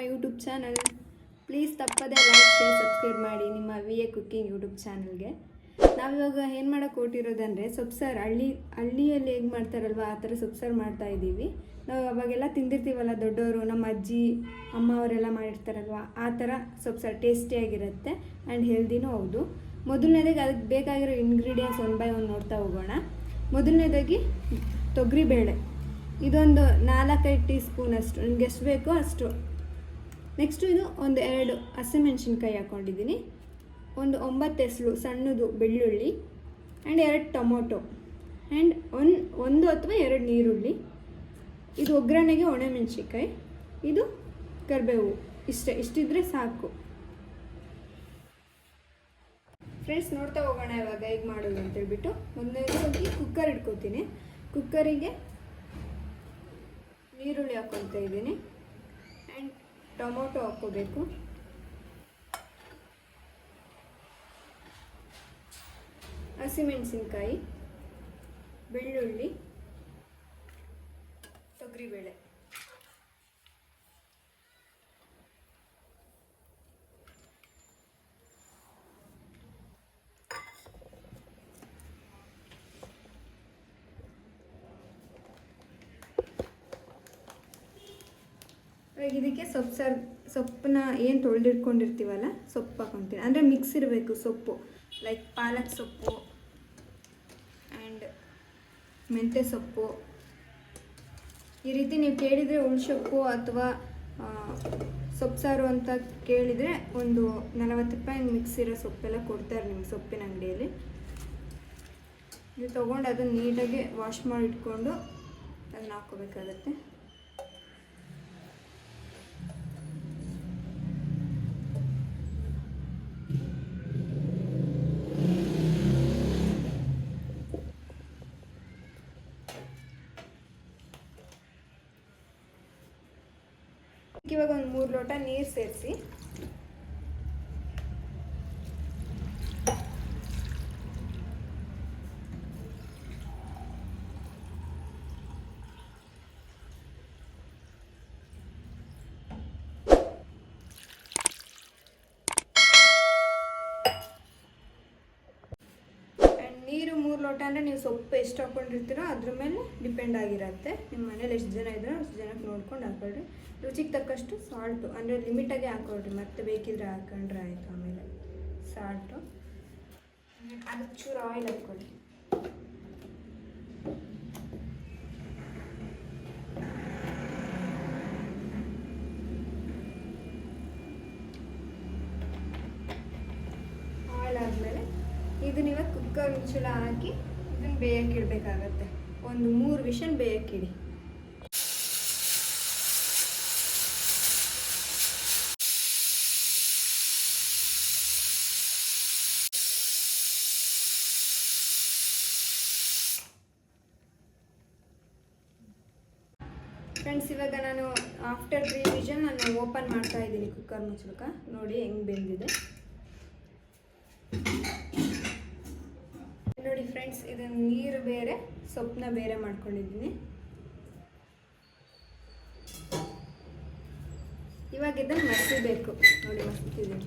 My YouTube channel please ತಪ್ಪದೇ like share subscribe ಮಾಡಿ ನಿಮ್ಮ ವಿ ಎ ಕುಕ್ಕಿಂಗ್ ಯೂಟ್ಯೂಬ್ ಚಾನಲ್ಗೆ ನಾವಿವಾಗ ಏನು ಮಾಡೋಕೆ ಕೊಟ್ಟಿರೋದಂದರೆ ಸೊಪ್ಸಾರು ಹಳ್ಳಿ, ಹಳ್ಳಿಯಲ್ಲಿ ಹೇಗೆ ಮಾಡ್ತಾರಲ್ವ ಆ ಥರ ಸೊಪ್ಸಾರು ಮಾಡ್ತಾ ಇದ್ದೀವಿ. ನಾವು ಅವಾಗೆಲ್ಲ ತಿಂದಿರ್ತೀವಲ್ಲ ದೊಡ್ಡವರು ನಮ್ಮ ಅಜ್ಜಿ, ಅಮ್ಮ ಅವರೆಲ್ಲ ಮಾಡಿರ್ತಾರಲ್ವ ಆ ಥರ ಸೊಪ್ಸಾರು ಟೇಸ್ಟಿಯಾಗಿರುತ್ತೆ ಆ್ಯಂಡ್ ಹೆಲ್ದಿನೂ ಹೌದು. ಮೊದಲನೇದಾಗಿ ಅದಕ್ಕೆ ಬೇಕಾಗಿರೋ ಇಂಗ್ರೀಡಿಯೆಂಟ್ಸ್ ಒನ್ ಬೈ ಒನ್ ನೋಡ್ತಾ ಹೋಗೋಣ. ಮೊದಲನೇದಾಗಿ ತೊಗರಿಬೇಳೆ. ಇದೊಂದು ನಾಲ್ಕೈದು ಟೀ ಸ್ಪೂನ್ ಅಷ್ಟು. ನಿಮ್ಗೆ ಎಷ್ಟು ಬೇಕೋ ಅಷ್ಟು. ನೆಕ್ಸ್ಟು ಇದು ಒಂದು ಎರಡು ಹಸಿಮೆಣ್ಸಿನ್ಕಾಯಿ ಹಾಕ್ಕೊಂಡಿದ್ದೀನಿ ಒಂದು ಒಂಬತ್ತು ಎಸಳು ಸಣ್ಣದು ಬೆಳ್ಳುಳ್ಳಿ ಆ್ಯಂಡ್ ಎರಡು ಟೊಮೊಟೊ ಆ್ಯಂಡ್ ಒಂದು ಒಂದು ಅಥವಾ ಎರಡು ನೀರುಳ್ಳಿ ಇದು ಒಗ್ಗರಣೆಗೆ ಒಣಮೆಣ್ಸಿನ್ಕಾಯಿ ಇದು ಕರಿಬೇವು. ಇಷ್ಟೇ, ಇಷ್ಟಿದ್ರೆ ಸಾಕು. ಫ್ರೆಂಡ್ಸ್ ನೋಡ್ತಾ ಹೋಗೋಣ ಇವಾಗ ಹೇಗೆ ಮಾಡೋದು ಅಂತೇಳ್ಬಿಟ್ಟು ಮೊದಲನೇದಾಗಿ ಕುಕ್ಕರ್ ಇಟ್ಕೋತೀನಿ. ಕುಕ್ಕರಿಗೆ ನೀರುಳ್ಳಿ ಹಾಕ್ಕೊಳ್ತಾ ಇದ್ದೀನಿ. ಟೊಮೊಟೊ ಹಾಕ್ಕೋಬೇಕು. ಹಸಿಮೆಣಸಿನ್ಕಾಯಿ ಬೆಳ್ಳುಳ್ಳಿ ತೊಗರಿಬೇಳೆ. ಇದಕ್ಕೆ ಸೊಪ್ಪು ಸಾರು, ಸೊಪ್ಪನ್ನ ಏನು ತೊಳೆದಿಟ್ಕೊಂಡಿರ್ತೀವಲ್ಲ, ಸೊಪ್ಪು ಹಾಕೊತೀನಿ ಅಂದರೆ ಮಿಕ್ಸ್ ಇರಬೇಕು ಸೊಪ್ಪು ಲೈಕ್ ಪಾಲಕ್ ಸೊಪ್ಪು ಆ್ಯಂಡ್ ಮೆಂತ್ಯ ಸೊಪ್ಪು. ಈ ರೀತಿ ನೀವು ಕೇಳಿದರೆ ಉಳ್ಸೊಪ್ಪು ಅಥವಾ ಸೊಪ್ಪು ಅಂತ ಕೇಳಿದರೆ ಒಂದು ನಲವತ್ತು ರೂಪಾಯಿ ಮಿಕ್ಸ್ ಇರೋ ಸೊಪ್ಪೆಲ್ಲ ಕೊಡ್ತಾರೆ ನಿಮ್ಗೆ ಸೊಪ್ಪಿನ ಅಂಗಡಿಯಲ್ಲಿ. ನೀವು ತೊಗೊಂಡು ಅದನ್ನು ನೀಟಾಗಿ ವಾಶ್ ಮಾಡಿ ಇಟ್ಕೊಂಡು ಅದನ್ನ ಇವಾಗ ಒಂದು ಮೂರು ಲೋಟ ನೀರು ಸೇರಿಸಿ ನೀರು ಮೂರು ಲೋಟ ಅಂದರೆ ನೀವು ಸೊಪ್ಪು ಎಷ್ಟು ಹಾಕ್ಕೊಂಡಿರ್ತೀರೋ ಅದ್ರ ಮೇಲೆ ಡಿಪೆಂಡ್ ಆಗಿರುತ್ತೆ. ನಿಮ್ಮ ಮನೇಲಿ ಎಷ್ಟು ಜನ ಇದ್ರೋ ಅಷ್ಟು ಜನಕ್ಕೆ ನೋಡ್ಕೊಂಡು ಹಾಕೊಳ್ರಿ ರುಚಿಗೆ ತಕ್ಕಷ್ಟು ಸಾಲ್ಟು ಅಂದರೆ ಲಿಮಿಟಾಗಿ ಹಾಕೊಳ್ರಿ. ಮತ್ತೆ ಬೇಕಿದ್ರೆ ಹಾಕೊಂಡ್ರೆ ಆಯಿತು ಆಮೇಲೆ ಸಾಲ್ಟು ಅದಕ್ಕೆ ಚೂರು ಆಯಿಲ್ ಹಾಕ್ಕೊಳ್ಳಿ ಆಯಿಲ್ ಆದಮೇಲೆ ಇದನ್ನ ಇವಾಗ ಕುಕ್ಕರ್ ಮುಚ್ಚಳ ಹಾಕಿ ಇದನ್ನ ಬೇಯಕ್ಕೆ ಇಡಬೇಕಾಗತ್ತೆ. ಒಂದು ಮೂರು ವಿಷನ್ ಬೇಯಕ್ಕಿಡಿ ಫ್ರೆಂಡ್ಸ್ ಇವಾಗ ನಾನು ಆಫ್ಟರ್ ತ್ರೀ ವಿಷನ್ ನಾನು ಓಪನ್ ಮಾಡ್ತಾ ಇದ್ದೀನಿ. ಕುಕ್ಕರ್ ಮುಚ್ಚಳಕ. ನೋಡಿ ಹೆಂಗೆ ಬೆಂದಿದೆ. ನೋಡಿ ಫ್ರೆಂಡ್ಸ್ ಇದು ನೀರು ಬೇರೆ ಸೊಪ್ಪನ್ನ ಬೇರೆ ಮಾಡ್ಕೊಂಡಿದ್ದೀನಿ. ಇವಾಗ ಇದನ್ನು ಮಸಿಬೇಕು ನೋಡಿ ಮಸ್ತಿದ್ದೀನಿ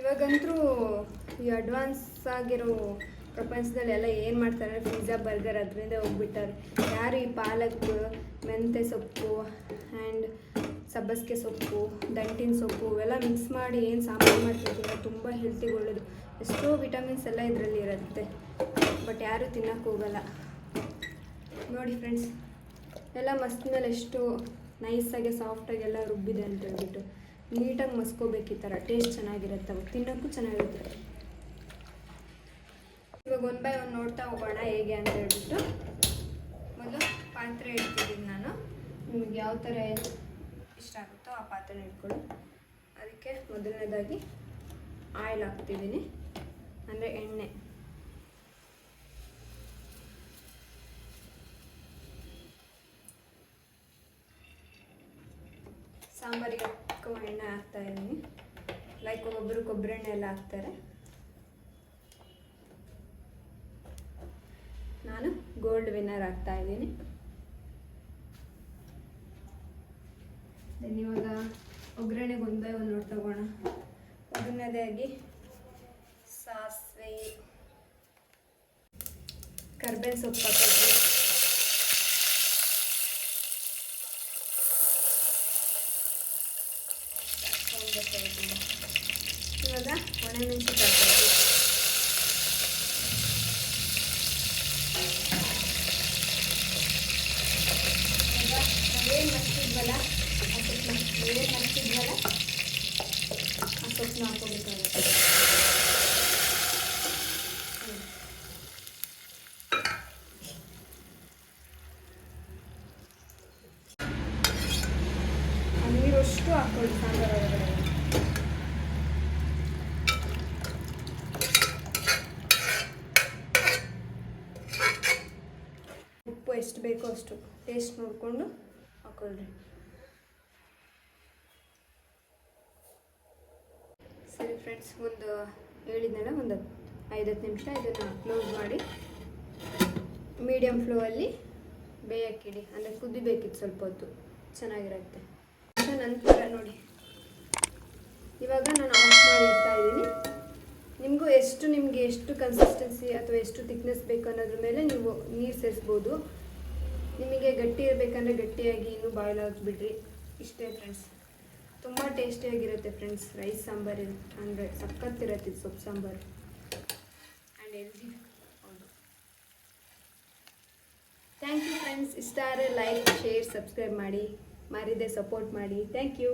ಇವಾಗಂತೂ ಈ ಅಡ್ವಾನ್ಸ್ ಆಗಿರೋ ಪ್ರಪಂಚದಲ್ಲಿ ಎಲ್ಲ ಏನು ಮಾಡ್ತಾರೆ? ಪಿಜ್ಜಾ ಬರ್ಗರ್ ಅದರಿಂದ ಹೋಗ್ಬಿಟ್ಟಾರೆ. ಯಾರು ಈ ಪಾಲಕ್ ಮೆಂತ್ಯ ಸೊಪ್ಪು ಆ್ಯಂಡ್ ಸಬ್ಬಸಿಗೆ ಸೊಪ್ಪು, ದಂಟಿನ ಸೊಪ್ಪು ಇವೆಲ್ಲ ಮಿಕ್ಸ್ ಮಾಡಿ ಏನು ಸಾಂಬಾರು ಮಾಡ್ತಿರ್ತೀವಿ ತುಂಬ ಹೆಲ್ತಿಗೆ ಒಳ್ಳೇದು. ಎಷ್ಟೋ ವಿಟಮಿನ್ಸ್ ಎಲ್ಲ ಇದರಲ್ಲಿ ಇರುತ್ತೆ. ಬಟ್ ಯಾರೂ ತಿನ್ನಕ್ಕೆ ಹೋಗಲ್ಲ. ನೋಡಿ ಫ್ರೆಂಡ್ಸ್ ಎಲ್ಲ ಮಸ್ತ್ ಮೇಲೆ ಎಷ್ಟು ನೈಸಾಗಿ ಸಾಫ್ಟಾಗಿ ಎಲ್ಲ ರುಬ್ಬಿದೆ ಅಂತ ಹೇಳ್ಬಿಟ್ಟು ನೀಟಾಗಿ ಮಸ್ಕೋಬೇಕು ಈ ಥರ ಟೇಸ್ಟ್ ಚೆನ್ನಾಗಿರುತ್ತೆ ತಿನ್ನೋಕ್ಕೂ ಚೆನ್ನಾಗಿರುತ್ತೆ. ಇವಾಗ ಒನ್ ಬೈ ಒನ್ ನೋಡ್ತಾ ಹೋಗೋಣ ಹೇಗೆ ಅಂತ ಹೇಳ್ಬಿಟ್ಟು. ಮೊದಲು ಪಾತ್ರೆ ಇಡ್ತಿದ್ದೀನಿ ನಾನು. ನಿಮ್ಗೆ ಯಾವ ಥರ ಇಷ್ಟ ಆಗುತ್ತೋ ಆ ಪಾತ್ರೆ ಇಟ್ಕೊಳ್ಳಿ ಅದಕ್ಕೆ ಮೊದಲನೇದಾಗಿ ಆಯಿಲ್ ಹಾಕ್ತಿದ್ದೀನಿ. ಅಂದರೆ ಎಣ್ಣೆ. ಸಾಂಬಾರಿಗೆ ಎಣ್ಣೆ ಹಾಕ್ತಾ ಇದ್ದೀನಿ. ಲೈಕ್ ಒಬ್ಬೊಬ್ಬರು ಕೊಬ್ಬರಿ ಎಣ್ಣೆ ಎಲ್ಲ ಹಾಕ್ತಾರೆ ನಾನು ಗೋಲ್ಡ್ ವಿನ್ನರ್ ಆಗ್ತಾ ಇದ್ದೀನಿ. ದೆನ್ ಇವಾಗ ಒಗ್ಗರಣೆಗೆ ಒಂದೇ ಒಂದು ನೋಡಿ ತಗೋಣ. ಆಗಿ ಸಾಸಿವೆ. ಕರ್ಬೇವಿನ ಸೊಪ್ಪು ಹಾಕಿ ಇವಾಗ ಒಣಮೆಣಸು ಹಾಕೋದು. ಇವಾಗ ನಾವೇನು ಮರ್ತಿದ್ವಲ್ಲ ಆ ಸೊಪ್ಪನ್ನ ನಾವೇನು ಮರ್ತಿದ್ವಲ್ಲ ಆ ಸೊಪ್ಪನ್ನ ಹಾಕೋಬೇಕಾಗುತ್ತೆ ನೀರಷ್ಟು ಹಾಕೊಳ್ಳಿ ಸಾಂಬಾರು ಒಳಗಡೆ. ಉಪ್ಪು ಎಷ್ಟು ಬೇಕೋ ಅಷ್ಟು ಟೇಸ್ಟ್ ನೋಡಿಕೊಂಡು ಹಾಕೊಳ್ಳ್ರಿ ಸರಿ ಫ್ರೆಂಡ್ಸ್ ಒಂದು ಹೇಳಿದ್ನಲ್ಲ, ಒಂದು ಐದತ್ತು ನಿಮಿಷ ಇದನ್ನು ಕ್ಲೋಸ್ ಮಾಡಿ. ಮೀಡಿಯಮ್ ಫ್ಲೋಯಲ್ಲಿ ಬೇಯಕ್ಕಿಡಿ, ಅಂದರೆ ಕುದಿಬೇಕಿತ್ತು ಸ್ವಲ್ಪ ಹೊತ್ತು. ಚೆನ್ನಾಗಿರುತ್ತೆ. ನಂತರ ನೋಡಿ. ಇವಾಗ ನಾನು ಆಫ್ ಮಾಡಿ ಇಡ್ತಾ ಇದ್ದೀನಿ. ನಿಮಗೂ ಎಷ್ಟು, ನಿಮಗೆ ಎಷ್ಟು ಕನ್ಸಿಸ್ಟೆನ್ಸಿ ಅಥವಾ ಎಷ್ಟು ಥಿಕ್ನೆಸ್ ಬೇಕು ಅನ್ನೋದ್ರ ಮೇಲೆ ನೀವು ನೀರು ಸೇರಿಸ್ಬೋದು. ನಿಮಗೆ ಗಟ್ಟಿ ಇರಬೇಕಂದ್ರೆ ಗಟ್ಟಿಯಾಗಿ ಇನ್ನೂ ಬಾಯ್ಲ್ ಹಾಕಿಬಿಡ್ರಿ ಇಷ್ಟೇ ಫ್ರೆಂಡ್ಸ್ ತುಂಬ ಟೇಸ್ಟಿಯಾಗಿರುತ್ತೆ ಫ್ರೆಂಡ್ಸ್ ರೈಸ್ ಸಾಂಬಾರು ಅಂದರೆ ಸಖತ್ತಿರುತ್ತೆ ಸೊಪ್ಪು ಸಾಂಬಾರು. ಆ್ಯಂಡ್ ಎಲ್ಜಿ ಹೌದು. ಥ್ಯಾಂಕ್ ಯು ಫ್ರೆಂಡ್ಸ್ ಇಷ್ಟ ಆದರೆ ಲೈಕ್ ಶೇರ್ ಸಬ್ಸ್ಕ್ರೈಬ್ ಮಾಡಿ. ಮಾರಿದೆ ಸಪೋರ್ಟ್ ಮಾಡಿ. Thank you